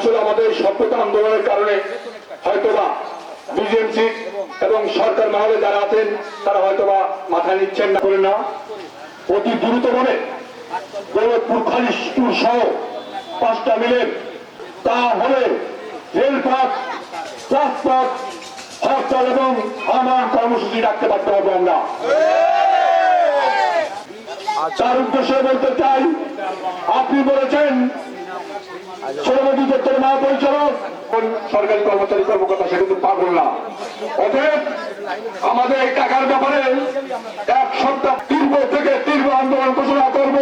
আসলে আমাদের সভ্যতা আন্দোলনের কারণে হয়তোবা বিজেএমসি এবং সরকার মহলে যারা আছেন তারা হয়তোবা মাথা নিচ্ছেন না করে না। অতি দ্রুত ভাবে দৌলতপুর খালিশপুর সহ পাঁচটা মিলে তা হলে রেলপথ রাজপথ হরতাল এবং আমার কর্মসূচি রাখতে পারতে হবে আমরা। তার উদ্দেশ্যে বলতে চাই আপনি বলেছেন কোন সরকারি কর্মচারী, কর্মকর্তা কিন্তু না। অতএব আমাদের এই টাকার ব্যাপারে এক সপ্তাহ থেকে আন্দোলন ঘোষণা করব।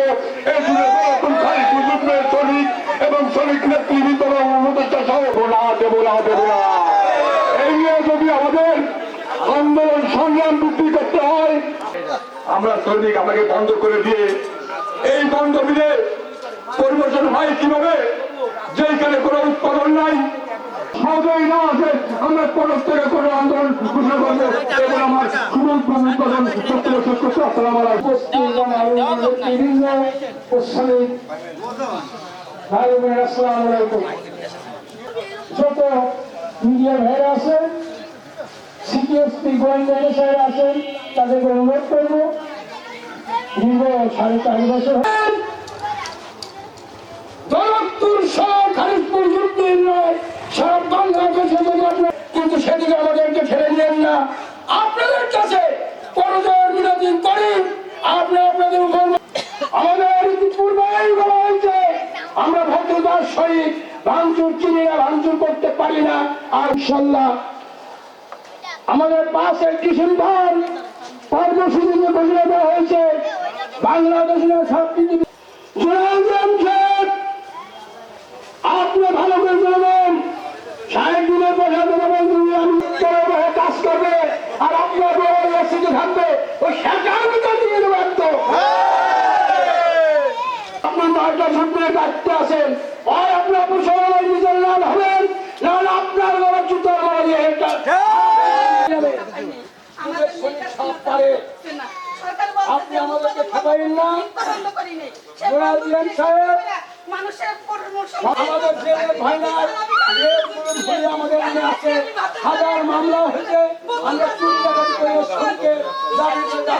এই করতে হয়, আমরা শ্রমিক আমাকে বন্ধ করে দিয়ে এই বন্ধ দিলে পরিবর্তন হয় কীভাবে? যেখানে কোনো উৎপাদন নাই আছে। যত আছেন গোয়েন্দা সাহেব আছেন, তাদেরকে অনুরোধ করব, দীর্ঘ সাড়ে চার বছর দৌলতপুর সহ খালিদপুর যুদ্ধের নয় সারা বাংলাদেশে যদি আপনার কিন্তু সেদিকে আমাদেরকে ছেড়ে দেন না আপনাদের কাছে পরাজয়ের বিনোদন করি। আপনি আপনাদের উপর আমাদের ইতিপূর্বেই বলা হয়েছে। আমরা ভদ্রতার সহিত ভাঙচুর চিনি না, ভাঙচুর করতে পারি না। আর ইনশাল্লাহ আমাদের পাঁচের ডিসেম্বর কর্মসূচিতে হয়েছে। বাংলাদেশের সব থাকবে ওই সরকার ভিতর দিয়ে দেবো একদম। আপনার নয়টা সন্তানের দায়িত্ব আছেন। হয় আপনার মুসলমান নিজের লাল হবেন নাহলে আপনার গলা জুতোর গলা দিয়ে সব পারে। আপনি আমাদেরকে ঠকাইন না। সাহেব। আমাদের যে ভাইনার যে ভুলে আমাদের মনে আছে হাজার মামলা হয়েছে আমরা চুল টাকাটি করে সরকে